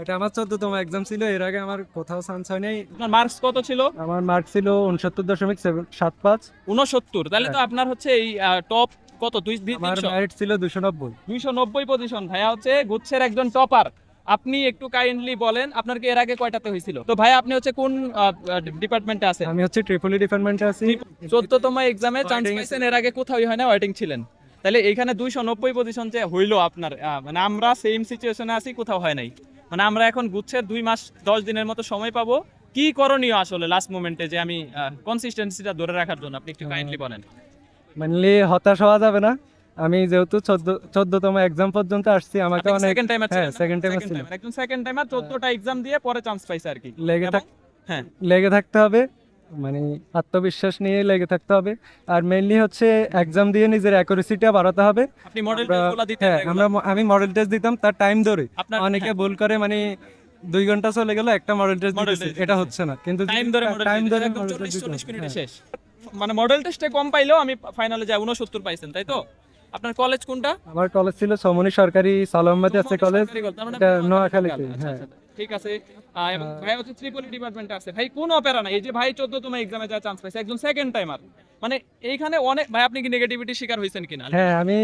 এটা আমার চোদ্দতম এক্সাম ছিল এর আগে আমার কোথাও চান্স হয় নাই। আপনার মার্কস কত ছিল? আমার মার্ক ছিল উনসত্তর দশমিক সাত পাঁচ। উনসত্তর তাহলে তো আপনার হচ্ছে এই টপ কত? দুই আমার ছিল দুশো নব্বই। দুইশো নব্বই পজিশন ভাইয়া হচ্ছে গুচ্ছের একজন টপার আপনি একটু কাইন্ডলি বলেন আপনার কি এর আগে কয়টাতে হয়েছিল? তো ভাই আপনি হচ্ছে কোন ডিপার্টমেন্টে আছেন? আমি হচ্ছে ট্রিপলি ডিপার্টমেন্টে আছি। চোদ্দতম এক্সামে চান্স পাইছেন এর আগে কোথাও হয় না ওয়েটিং ছিলেন। তাহলে এখানে দুইশো নব্বই পজিশন যে হইল আপনার মানে আমরা সেম সিচুয়েশনে আছি কোথাও হয় নাই। মানে আমরা এখন গুচ্ছের দুই মাস দশ দিনের মতো সময় পাবো। কি করণীয় আসলে লাস্ট মোমেন্টে যে আমি কনসিস্টেন্সিটা ধরে রাখার জন্য? আপনি একটু কাইন্ডলি বলেন। মেনলি হতাশ হওয়া যাবে না। আমি যেহেতু চোদ্দ চোদ্দতম এক্সাম পর্যন্ত আসছি আমাকে অনেক সেকেন্ড টাইম হ্যাঁ সেকেন্ড টাইম আছে একদম সেকেন্ড টাইমার চোদ্দটা এক্সাম দিয়ে পরে চান্স পাইছে আর কি। লেগে থাক হ্যাঁ। লেগে থাকতে হবে। মানে আত্মবিশ্বাস নিয়ে লেগে থাকতে হবে। আর মেনলি হচ্ছে এক্সাম দিয়ে নিজের অ্যাকুরেসিটা বাড়াতে হবে। আপনি মডেল টেস্টগুলো দিতে হ্যাঁ আমরা আমি মডেল টেস্ট দিতাম তার টাইম ধরে। অনেকে ভুল করে মানে দুই ঘণ্টা চলে গেল একটা মডেল টেস্ট দিতেছে। এটা হচ্ছে না। কিন্তু টাইম ধরে টাইম ধরে 40 40 মিনিটে। শেষ। মানে মডেল টেস্টে কম পাইলেও আমি ফাইনালে যাই 69 পাইছেন তাই তো? আপনার কলেজ কোনটা? আমার কলেজ ছিল সমনি সরকারি সালামাবাদে আছে কলেজ মানে এটা নোয়াখালীতে, আচ্ছা, হ্যাঁ। ঠিক আছে? এবং ভাই হচ্ছে ত্রিপলি ডিপার্টমেন্টে আছে। ভাই কোন অপেরা না এই যে ভাই 14 তম এক্সামে যা চান্স পাইছে একজন সেকেন্ড টাইমার মানে এইখানে অনেক ভাই আপনি কি নেগেটিভিটি শিকার কিনা? হ্যাঁ আমি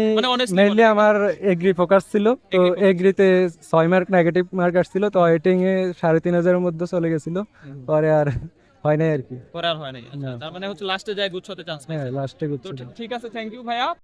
মানে আমার এগ্রি ফোকাস ছিল। তো এগ্রিতে ছয় মার্ক নেগেটিভ মার্ক আসছিল। তো ওয়েটিং এ সাড়ে তিন হাজারের মধ্যে চলে গেছিল। পরে আর হয় নাই আর কি। করার হয় নাই। আচ্ছা, তার মানে হচ্ছে লাস্টে যায় গুচ্ছতে চান্স হ্যাঁ লাস্টে ঠিক আছে থ্যাংক ইউ ভাইয়া।